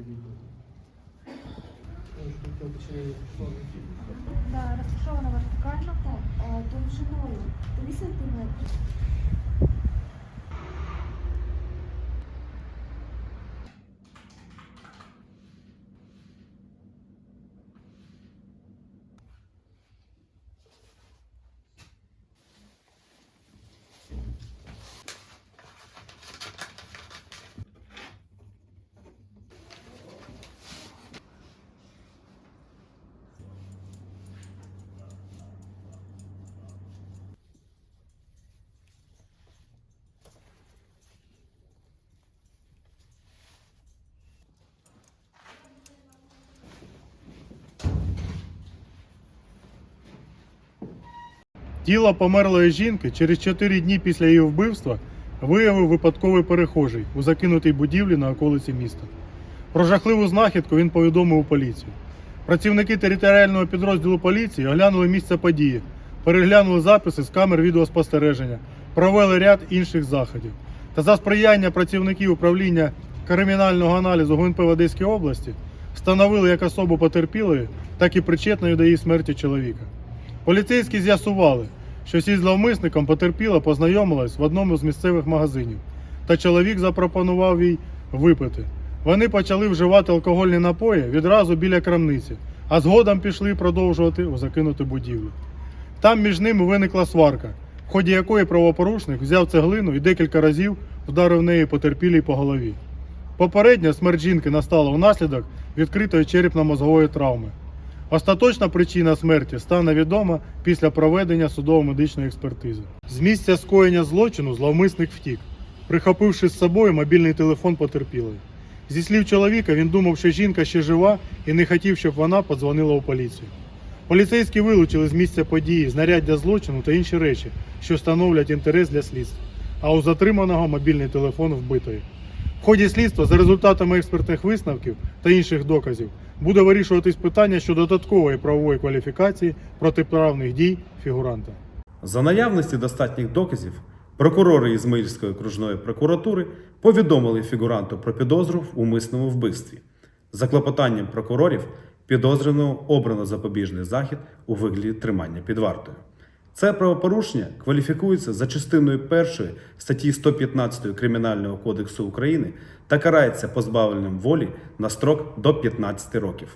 відео. Розташована вертикально, е, довжиною 30 метрів. Тіло померлої жінки через 4 дні після її вбивства виявив випадковий перехожий у закинутій будівлі на околиці міста. Про жахливу знахідку він повідомив у поліцію. Працівники територіального підрозділу поліції оглянули місце події, переглянули записи з камер відеоспостереження, провели ряд інших заходів. Та за сприяння працівників управління кримінального аналізу ГУНП в Одеській області встановили як особу потерпілої, так і причетної до її смерті чоловіка. Поліцейські з'ясували, що зі зловмисником потерпіла познайомилась в одному з місцевих магазинів, та чоловік запропонував їй випити. Вони почали вживати алкогольні напої відразу біля крамниці, а згодом пішли продовжувати у закинуту будівлю. Там між ними виникла сварка, в ході якої правопорушник взяв цеглину і декілька разів вдарив неї потерпілій по голові. Попередня смерть жінки настала внаслідок відкритої черепно-мозгової травми. Остаточна причина смерті стане відома після проведення судово-медичної експертизи. З місця скоєння злочину зловмисник втік, прихопивши з собою мобільний телефон потерпілої. Зі слів чоловіка, він думав, що жінка ще жива і не хотів, щоб вона подзвонила у поліцію. Поліцейські вилучили з місця події знаряддя злочину та інші речі, що становлять інтерес для слідства, а у затриманого мобільний телефон вбитої. В ході слідства за результатами експертних висновків та інших доказів буде вирішуватись питання щодо додаткової правової кваліфікації протиправних дій фігуранта. За наявності достатніх доказів, прокурори Ізмаїльської окружної прокуратури повідомили фігуранту про підозру в умисному вбивстві. За клопотанням прокурорів підозрюваного обрано запобіжний захід у вигляді тримання під вартою. Це правопорушення кваліфікується за частиною першої статті 115 Кримінального кодексу України та карається позбавленням волі на строк до 15 років.